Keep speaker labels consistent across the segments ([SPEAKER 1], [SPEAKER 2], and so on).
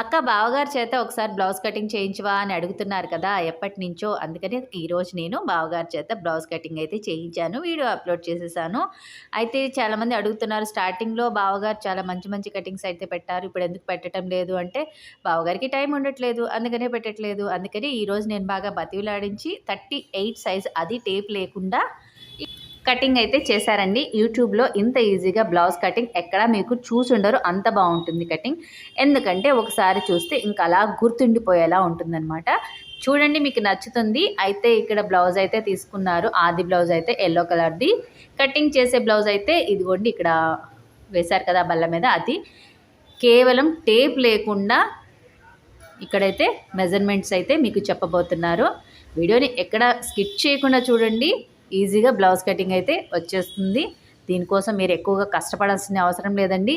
[SPEAKER 1] అక్క బావగారి చేత ఒకసారి బ్లౌజ్ కటింగ్ చేయించవా అని అడుగుతున్నారు కదా ఎప్పటి నుంచో. అందుకని ఈరోజు నేను బావగారి చేత బ్లౌజ్ కటింగ్ అయితే చేయించాను వీడియో అప్లోడ్ చేసేసాను. అయితే చాలామంది అడుగుతున్నారు స్టార్టింగ్లో బావగారు చాలా మంచి మంచి కటింగ్స్ అయితే పెట్టారు ఇప్పుడు ఎందుకు పెట్టడం లేదు అంటే బావగారికి టైం ఉండట్లేదు అందుకనే పెట్టట్లేదు. అందుకని ఈరోజు నేను బాగా బతివిలాడించి థర్టీ ఎయిట్ సైజ్ అది టేప్ లేకుండా కటింగ్ అయితే చేశారండి. యూట్యూబ్లో ఇంత ఈజీగా బ్లౌజ్ కటింగ్ ఎక్కడ మీకు చూసి ఉండరు. అంత బాగుంటుంది కటింగ్. ఎందుకంటే ఒకసారి చూస్తే ఇంకా అలా గుర్తుండిపోయేలా ఉంటుందన్నమాట. చూడండి మీకు నచ్చుతుంది. అయితే ఇక్కడ బ్లౌజ్ అయితే తీసుకున్నారు. ఆది బ్లౌజ్ అయితే ఎల్లో కలర్ది. కటింగ్ చేసే బ్లౌజ్ అయితే ఇదిగోండి ఇక్కడ వేశారు కదా బల్ల మీద అది. కేవలం టేప్ లేకుండా ఇక్కడైతే మెజర్మెంట్స్ అయితే మీకు చెప్పబోతున్నారు. వీడియోని ఎక్కడ స్కిప్ చేయకుండా చూడండి. ఈజీగా బ్లౌజ్ కటింగ్ అయితే వచ్చేస్తుంది. దీనికోసం మీరు ఎక్కువగా కష్టపడాల్సిన అవసరం లేదండి.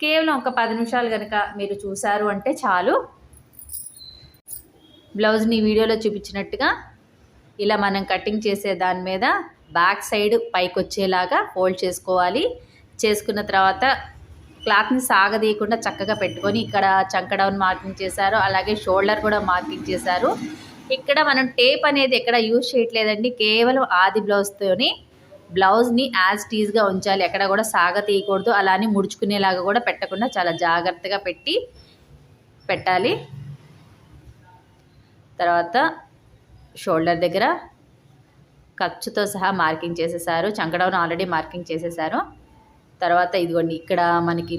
[SPEAKER 1] కేవలం ఒక పది నిమిషాలు కనుక మీరు చూశారు అంటే చాలు. బ్లౌజ్ని వీడియోలో చూపించినట్టుగా ఇలా మనం కటింగ్ చేసే దాని మీద బ్యాక్ సైడ్ పైకి వచ్చేలాగా ఫోల్డ్ చేసుకోవాలి. చేసుకున్న తర్వాత క్లాత్ని సాగదీయకుండా చక్కగా పెట్టుకొని ఇక్కడ చంక డౌన్ మార్కింగ్ చేశారు. అలాగే షోల్డర్ కూడా మార్కింగ్ చేశారు. ఇక్కడ మనం టేప్ అనేది ఎక్కడ యూజ్ చేయట్లేదండి. కేవలం ఆది బ్లౌజ్తోని బ్లౌజ్ని యాజ్ టీజ్గా ఉంచాలి. ఎక్కడ కూడా సాగ తీయకూడదు. అలానే ముడుచుకునేలాగా కూడా పెట్టకుండా చాలా జాగ్రత్తగా పెట్టి పెట్టాలి. తర్వాత షోల్డర్ దగ్గర ఖర్చుతో సహా మార్కింగ్ చేసేసారు. చంకడవను ఆల్రెడీ మార్కింగ్ చేసేసారు. తర్వాత ఇదిగోండి ఇక్కడ మనకి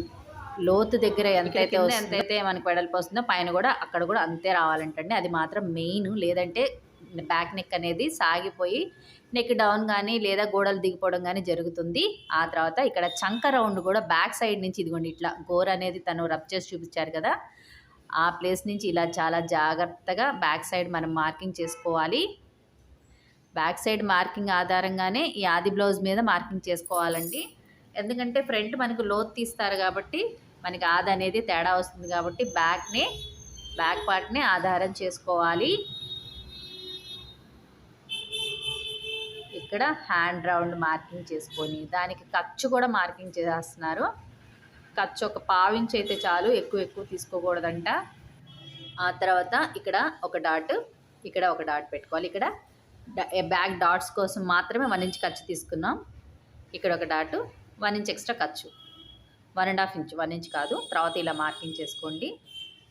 [SPEAKER 1] లోతు దగ్గర ఎంతైతే ఎంతైతే మనకి వెడల్పు వస్తుందో పైన కూడా అక్కడ కూడా అంతే రావాలంటండి. అది మాత్రం మెయిన్. లేదంటే బ్యాక్ నెక్ అనేది సాగిపోయి నెక్ డౌన్ కానీ లేదా గోడలు దిగిపోవడం కానీ జరుగుతుంది. ఆ తర్వాత ఇక్కడ చంక రౌండ్ కూడా బ్యాక్ సైడ్ నుంచి ఇదిగోండి ఇట్లా గోర్ అనేది తను రబ్ చేసి చూపించారు కదా. ఆ ప్లేస్ నుంచి ఇలా చాలా జాగ్రత్తగా బ్యాక్ సైడ్ మనం మార్కింగ్ చేసుకోవాలి. బ్యాక్ సైడ్ మార్కింగ్ ఆధారంగానే ఈ ఆది బ్లౌజ్ మీద మార్కింగ్ చేసుకోవాలండి. ఎందుకంటే ఫ్రంట్ మనకు లోతు తీస్తారు కాబట్టి మనకి ఆది అనేది తేడా వస్తుంది కాబట్టి బ్యాక్ని బ్యాక్ పార్ట్ని ఆధారం చేసుకోవాలి. ఇక్కడ హ్యాండ్ రౌండ్ మార్కింగ్ చేసుకొని దానికి ఖర్చు కూడా మార్కింగ్ చేస్తున్నారు ఖర్చు ఒక పావించి అయితే చాలు ఎక్కువ ఎక్కువ తీసుకోకూడదంట. ఆ తర్వాత ఇక్కడ ఒక డాట్ ఇక్కడ ఒక డాట్ పెట్టుకోవాలి. ఇక్కడ బ్యాక్ డాట్స్ కోసం మాత్రమే వన్ ఇంచ్ ఖర్చు తీసుకున్నాం. ఇక్కడ ఒక డాటు వన్ ఇంచ్ ఎక్స్ట్రా ఖర్చు. One and half inch one inch కాదు. తర్వాత ఇలా మార్కింగ్ చేసుకోండి.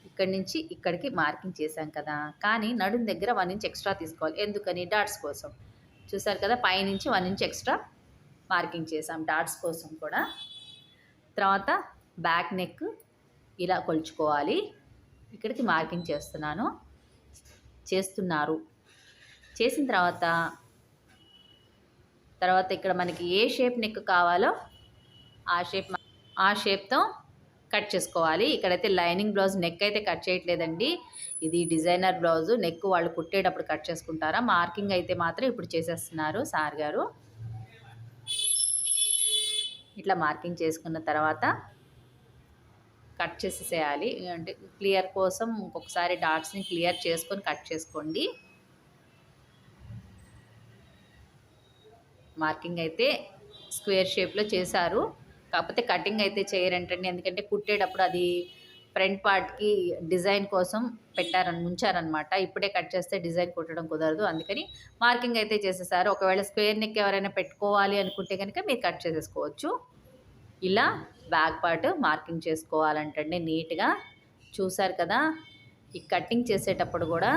[SPEAKER 1] ఇక్కడి నుంచి ఇక్కడికి మార్కింగ్ చేశాం కదా. కానీ నడుం దగ్గర వన్ ఇంచ్ ఎక్స్ట్రా తీసుకోవాలి. ఎందుకని? డాట్స్ కోసం. చూసారు కదా? పైనుంచి వన్ ఇంచ్ ఎక్స్ట్రా మార్కింగ్ చేసాం డాట్స్ కోసం కూడా. తర్వాత బ్యాక్ నెక్ ఇలా కొలుచుకోవాలి. ఇక్కడికి మార్కింగ్ చేస్తున్నాను. చేస్తున్నారు. చేసిన తర్వాత తర్వాత ఇక్కడ మనకి ఏ షేప్ నెక్ కావాలో ఆ షేప్ ఆ షేప్తో కట్ చేసుకోవాలి. ఇక్కడైతే లైనింగ్ బ్లౌజ్ నెక్ అయితే కట్ చేయట్లేదండి. ఇది డిజైనర్ బ్లౌజ్ నెక్ వాళ్ళు కుట్టేటప్పుడు కట్ చేసుకుంటారా? మార్కింగ్ అయితే మాత్రం ఇప్పుడు చేసేస్తున్నారు సార్ గారు. ఇట్లా మార్కింగ్ చేసుకున్న తర్వాత కట్ చేసేసేయాలి. అంటే క్లియర్ కోసం ఇంకొకసారి డాట్స్ని క్లియర్ చేసుకొని కట్ చేసుకోండి. మార్కింగ్ అయితే స్క్వేర్ షేప్లో చేశారు. కాకపోతే కటింగ్ అయితే చేయరంటండి. ఎందుకంటే కుట్టేటప్పుడు అది ఫ్రంట్ పార్ట్కి డిజైన్ కోసం పెట్టారని ఉంచారనమాట ఇప్పుడే కట్ చేస్తే డిజైన్ కుట్టడం కుదరదు. అందుకని మార్కింగ్ అయితే చేసేసారు. ఒకవేళ స్క్వేర్ నెక్ ఎవరైనా పెట్టుకోవాలి అనుకుంటే కనుక మీరు కట్ చేసేసుకోవచ్చు. ఇలా బ్యాక్ పార్ట్ మార్కింగ్ చేసుకోవాలంటండి. నీట్గా చూసారు కదా? ఈ కటింగ్ చేసేటప్పుడు కూడా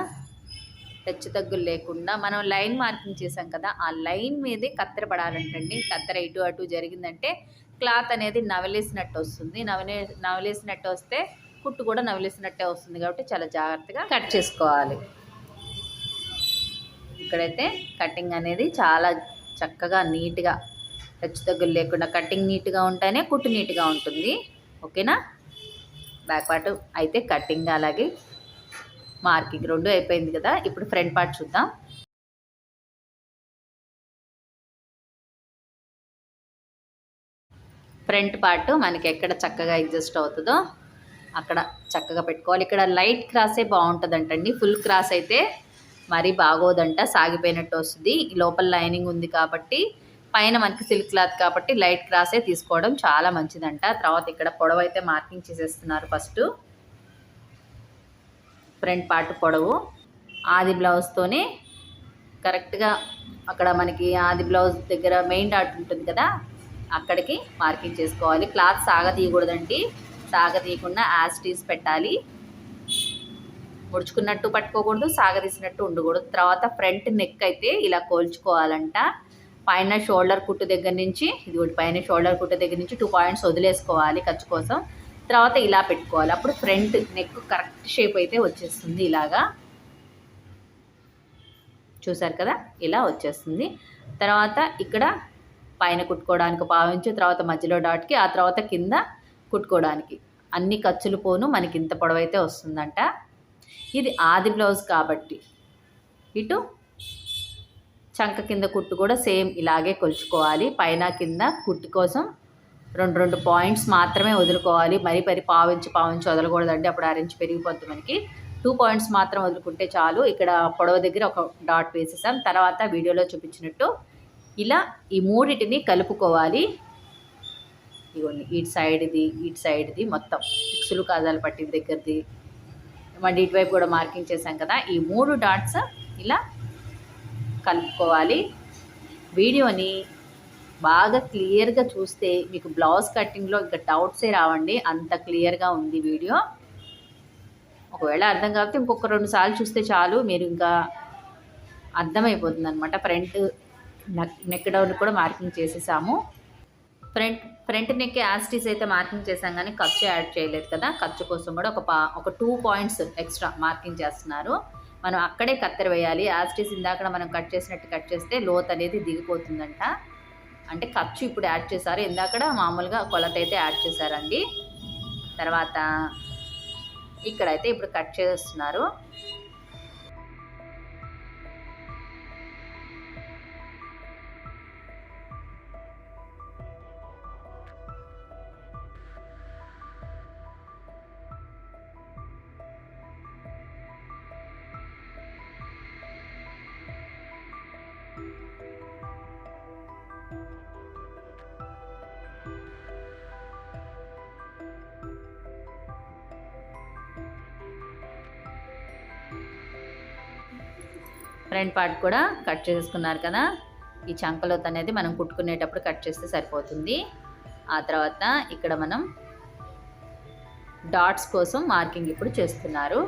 [SPEAKER 1] హెచ్చు తగ్గులు లేకుండా మనం లైన్ మార్కింగ్ చేసాం కదా ఆ లైన్ మీదే కత్తెర పడాలంటండి. కత్తెర ఇటు అటు జరిగిందంటే క్లాత్ అనేది నవలేసినట్టు వస్తుంది. నవలే నవలేసినట్టు వస్తే కుట్టు కూడా నవలేసినట్టే వస్తుంది కాబట్టి చాలా జాగ్రత్తగా కట్ చేసుకోవాలి. ఇక్కడైతే కటింగ్ అనేది చాలా చక్కగా నీట్గా హెచ్చు తగ్గులు లేకుండా కటింగ్ నీట్గా ఉంటేనే కుట్టు నీట్గా ఉంటుంది. ఓకేనా? బ్యాక్ పార్ట్ అయితే కటింగ్ అలాగే మార్కింగ్ రెండు అయిపోయింది కదా ఇప్పుడు ఫ్రంట్ పార్ట్ చూద్దాం. ఫ్రంట్ పార్ట్ మనకి ఎక్కడ చక్కగా ఎగ్జిస్ట్ అవుతుందో అక్కడ చక్కగా పెట్టుకోవాలి. ఇక్కడ లైట్ క్రాసే బాగుంటుందంటండి. ఫుల్ క్రాస్ అయితే మరీ బాగోదంట సాగిపోయినట్టు వస్తుంది. లోపల లైనింగ్ ఉంది కాబట్టి పైన మనకి సిల్క్ క్లాత్ కాబట్టి లైట్ క్రాసే తీసుకోవడం చాలా మంచిదంట. తర్వాత ఇక్కడ పొడవైతే మార్కింగ్ చేసేస్తున్నారు ఫస్ట్. ఫ్రంట్ పార్ట్ పొడవు. ఆది బ్లౌజ్తోనే కరెక్ట్గా అక్కడ మనకి ఆది బ్లౌజ్ దగ్గర మెయిన్ డాట్ ఉంటుంది కదా అక్కడికి మార్కింగ్ చేసుకోవాలి. క్లాత్ సాగ తీయకూడదండి సాగ తీయకుండా యాస్టీస్ పెట్టాలి. ముడుచుకున్నట్టు పట్టుకోకూడదు సాగదీసినట్టు ఉండకూడదు. తర్వాత ఫ్రంట్ నెక్ అయితే ఇలా కోల్చుకోవాలంట. పైన షోల్డర్ కుట్టు దగ్గర నుంచి ఇది పైన షోల్డర్ కుట్టు దగ్గర నుంచి టూ పాయింట్స్ వదిలేసుకోవాలి ఖర్చు కోసం. తర్వాత ఇలా పెట్టుకోవాలి. అప్పుడు ఫ్రంట్ నెక్ కరెక్ట్ షేప్ అయితే వచ్చేస్తుంది ఇలాగా. చూసారు కదా? ఇలా వచ్చేస్తుంది. తర్వాత ఇక్కడ పైన కుట్టుకోవడానికి పావించు తర్వాత మధ్యలో డాట్కి ఆ తర్వాత కింద కుట్టుకోవడానికి. అన్ని ఖర్చులు పోను మనకి ఇంత పొడవైతే వస్తుందంట. ఇది ఆది బ్లౌజ్ కాబట్టి. ఇటు చంక కింద కుట్టు కూడా సేమ్ ఇలాగే కొలుచుకోవాలి. పైన కింద కుట్టు కోసం రెండు రెండు పాయింట్స్ మాత్రమే వదులుకోవాలి. మరి పరి పావించి పావించి వదలకూడదండి. అప్పుడు ఆరెంజ్ పెరిగిపోతుంది మనకి. టూ పాయింట్స్ మాత్రం వదులుకుంటే చాలు. ఇక్కడ పొడవ దగ్గర ఒక డాట్ వేసేసాం. తర్వాత వీడియోలో చూపించినట్టు ఇలా ఈ మూడింటిని కలుపుకోవాలి. ఇవన్నీ ఇటు సైడ్ది ఇటు సైడ్ది మొత్తం. ఫిక్సులు కాజాలు పట్టిన దగ్గరది. మళ్ళీ ఇటువైపు కూడా మార్కింగ్ చేశాం కదా. ఈ మూడు డాట్స్ ఇలా కలుపుకోవాలి. వీడియోని బాగా క్లియర్గా చూస్తే మీకు బ్లౌజ్ కటింగ్లో ఇంకా డౌట్సే రావండి. అంత క్లియర్గా ఉంది వీడియో. ఒకవేళ అర్థం కాకపోతే ఇంకొక రెండు సార్లు చూస్తే చాలు. మీరు ఇంకా అర్థమైపోతుంది అనమాట ఫ్రంట్ నెక్ డౌన్ కూడా మార్కింగ్ చేసేసాము. ఫ్రంట్ ఫ్రంట్ నెక్ యాస్టీస్ అయితే మార్కింగ్ చేసాం కానీ ఖర్చు యాడ్ చేయలేదు కదా. ఖర్చు కోసం కూడా ఒక పా ఒక టూ పాయింట్స్ ఎక్స్ట్రా మార్కింగ్ చేస్తున్నారు. మనం అక్కడే కత్తెర వేయాలి. యాస్టీస్ ఇందాక మనం కట్ చేసినట్టు కట్ చేస్తే లోత్ అనేది దిగిపోతుందంట. అంటే ఖర్చు ఇప్పుడు యాడ్ చేశారు. ఇందాక మామూలుగా కొలత అయితే యాడ్ చేశారండి. తర్వాత ఇక్కడైతే ఇప్పుడు కట్ చేస్తున్నారు. ఫ్రంట్ పార్ట్ కూడా కట్ చేసుకున్నారు కదా. ఈ చంకలోత్ అనేది మనం కుట్టుకునేటప్పుడు కట్ చేస్తే సరిపోతుంది. ఆ తర్వాత ఇక్కడ మనం డాట్స్ కోసం మార్కింగ్ ఇప్పుడు చేస్తున్నారు.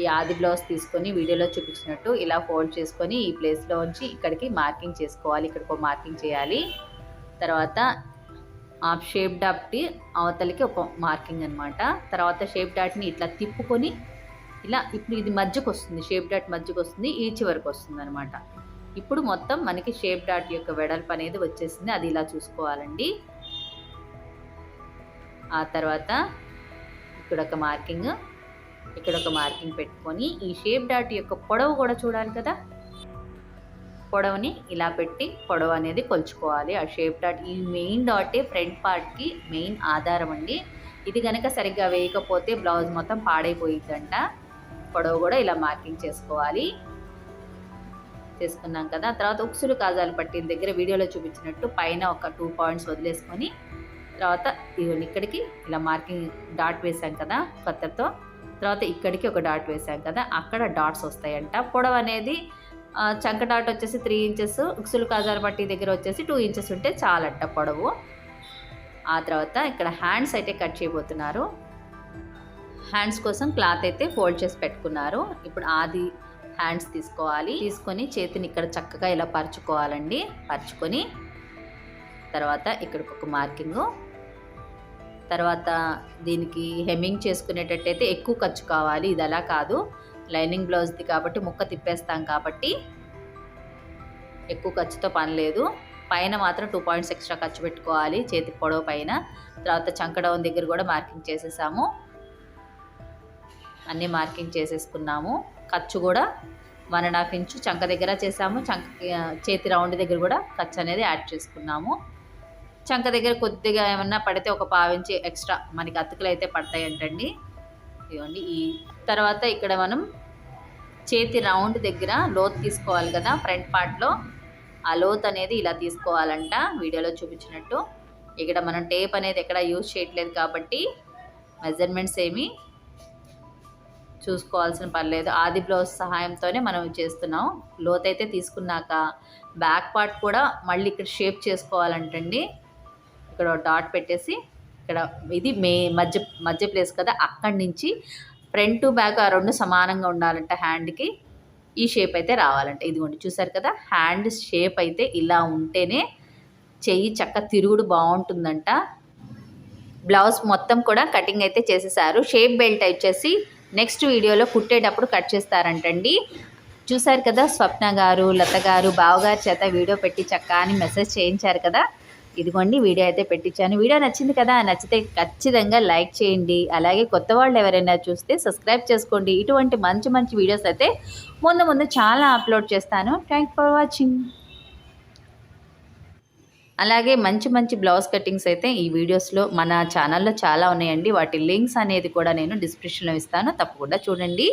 [SPEAKER 1] ఈ ఆది బ్లౌజ్ తీసుకొని వీడియోలో చూపించినట్టు ఇలా ఫోల్డ్ చేసుకొని ఈ ప్లేస్లో ఉంచి ఇక్కడికి మార్కింగ్ చేసుకోవాలి. ఇక్కడికి ఒక మార్కింగ్ చేయాలి. తర్వాత ఆ షేప్ డాట్కి అవతలికి ఒక మార్కింగ్ అనమాట తర్వాత షేప్ డాట్ని ఇట్లా తిప్పుకొని ఇలా ఇప్పుడు ఇది మధ్యకు వస్తుంది షేప్ డాట్ మధ్యకు వస్తుంది ఈ చివరికి వస్తుంది అనమాట ఇప్పుడు మొత్తం మనకి షేప్ డాట్ యొక్క వెడల్పు అనేది వచ్చేసింది అది ఇలా చూసుకోవాలండి. ఆ తర్వాత ఇక్కడ ఒక మార్కింగ్ ఇక్కడ ఒక మార్కింగ్ పెట్టుకొని ఈ షేప్ డాట్ యొక్క పొడవు కూడా చూడాలి కదా. పొడవుని ఇలా పెట్టి పొడవు అనేది కొలుచుకోవాలి. ఆ షేప్ డాట్ ఈ మెయిన్ డాటే ఫ్రంట్ పార్ట్కి మెయిన్ ఆధారం అండి. ఇది కనుక సరిగ్గా వేయకపోతే బ్లౌజ్ మొత్తం పాడైపోయిద్దంట. పొడవు కూడా ఇలా మార్కింగ్ చేసుకోవాలి. చేసుకున్నాం కదా. తర్వాత ఉక్సులు కాజాలు పట్టిన దగ్గర వీడియోలో చూపించినట్టు పైన ఒక టూ పాయింట్స్ వదిలేసుకొని తర్వాత ఇవన్నీ ఇక్కడికి ఇలా మార్కింగ్ డాట్ వేసాం కదా కొత్తతో తర్వాత ఇక్కడికి ఒక డాట్ వేసాం కదా అక్కడ డాట్స్ వస్తాయంట. పొడవు అనేది చంక డాట్ వచ్చేసి త్రీ ఇంచెస్ ఉక్సులు కాజాలు పట్టి దగ్గర వచ్చేసి టూ ఇంచెస్ ఉంటే చాలంట పొడవు. ఆ తర్వాత ఇక్కడ హ్యాండ్స్ అయితే కట్ చేయబోతున్నారు. హ్యాండ్స్ కోసం క్లాత్ అయితే ఫోల్డ్ చేసి పెట్టుకున్నారు. ఇప్పుడు ఆది హ్యాండ్స్ తీసుకోవాలి. తీసుకొని చేతిని ఇక్కడ చక్కగా ఇలా పరుచుకోవాలండి. పరుచుకొని తర్వాత ఇక్కడికి ఒక మార్కింగు తర్వాత దీనికి హెమ్మింగ్ చేసుకునేటట్టయితే ఎక్కువ ఖర్చు కావాలి. ఇది అలా కాదు. లైనింగ్ బ్లౌజ్ది కాబట్టి ముక్క తిప్పేస్తాం కాబట్టి ఎక్కువ ఖర్చుతో పని లేదు. పైన మాత్రం టూ పాయింట్స్ ఎక్స్ట్రా ఖర్చు పెట్టుకోవాలి. చేతి పొడవు పైన. తర్వాత చంకడౌన్ దగ్గర కూడా మార్కింగ్ చేసేసాము. అన్నీ మార్కింగ్ చేసేసుకున్నాము. ఖర్చు కూడా వన్ అండ్ హాఫ్ ఇంచు చంక దగ్గర చేసాము చంక చేతి రౌండ్ దగ్గర కూడా ఖర్చు అనేది యాడ్ చేసుకున్నాము. చంక దగ్గర కొద్దిగా ఏమన్నా పడితే ఒక పావించి ఎక్స్ట్రా మనకి అతుకులు అయితే పడతాయంటండి. ఇవ్వండి ఈ తర్వాత ఇక్కడ మనం చేతి రౌండ్ దగ్గర లోత్ తీసుకోవాలి కదా ఫ్రంట్ పార్ట్లో ఆ లోత్ అనేది ఇలా తీసుకోవాలంట వీడియోలో చూపించినట్టు. ఇక్కడ మనం టేప్ అనేది ఎక్కడ యూజ్ చేయట్లేదు కాబట్టి మెజర్మెంట్స్ ఏమి చూసుకోవాల్సిన పర్లేదు ఆది బ్లౌజ్ సహాయంతోనే మనం చేస్తున్నాం. లోతైతే తీసుకున్నాక బ్యాక్ పార్ట్ కూడా మళ్ళీ ఇక్కడ షేప్ చేసుకోవాలంటండి. ఇక్కడ డాట్ పెట్టేసి ఇక్కడ ఇది మే మధ్య మధ్య ప్లేస్ కదా అక్కడి నుంచి ఫ్రంట్ బ్యాక్ ఆ రెండు సమానంగా ఉండాలంట హ్యాండ్కి. ఈ షేప్ అయితే రావాలంట. ఇదిగోండి చూసారు కదా హ్యాండ్ షేప్ అయితే ఇలా ఉంటేనే చెయ్యి చక్క తిరుగుడు బాగుంటుందంట. బ్లౌజ్ మొత్తం కూడా కటింగ్ అయితే చేసేసారు. షేప్ బెల్ట్ వచ్చేసి నెక్స్ట్ వీడియోలో కుట్టేటప్పుడు కట్ చేస్తారంటండి. చూశారు కదా స్వప్న గారు లత గారు బావగారి చేత వీడియో పెట్టి చక్క అని మెసేజ్ చేయించారు కదా. ఇదిగోండి వీడియో అయితే పెట్టించాను. వీడియో నచ్చింది కదా నచ్చితే ఖచ్చితంగా లైక్ చేయండి. అలాగే కొత్త వాళ్ళు ఎవరైనా చూస్తే సబ్స్క్రైబ్ చేసుకోండి. ఇటువంటి మంచి మంచి వీడియోస్ అయితే ముందు ముందు చాలా అప్లోడ్ చేస్తాను. Thank for watching. అలాగే మంచి మంచి బ్లౌజ్ కటింగ్స్ అయితే ఈ వీడియోస్లో మన ఛానల్లో చాలా ఉన్నాయండి. వాటి లింక్స్ అనేది కూడా నేను డిస్క్రిప్షన్లో ఇస్తాను. తప్పకుండా చూడండి.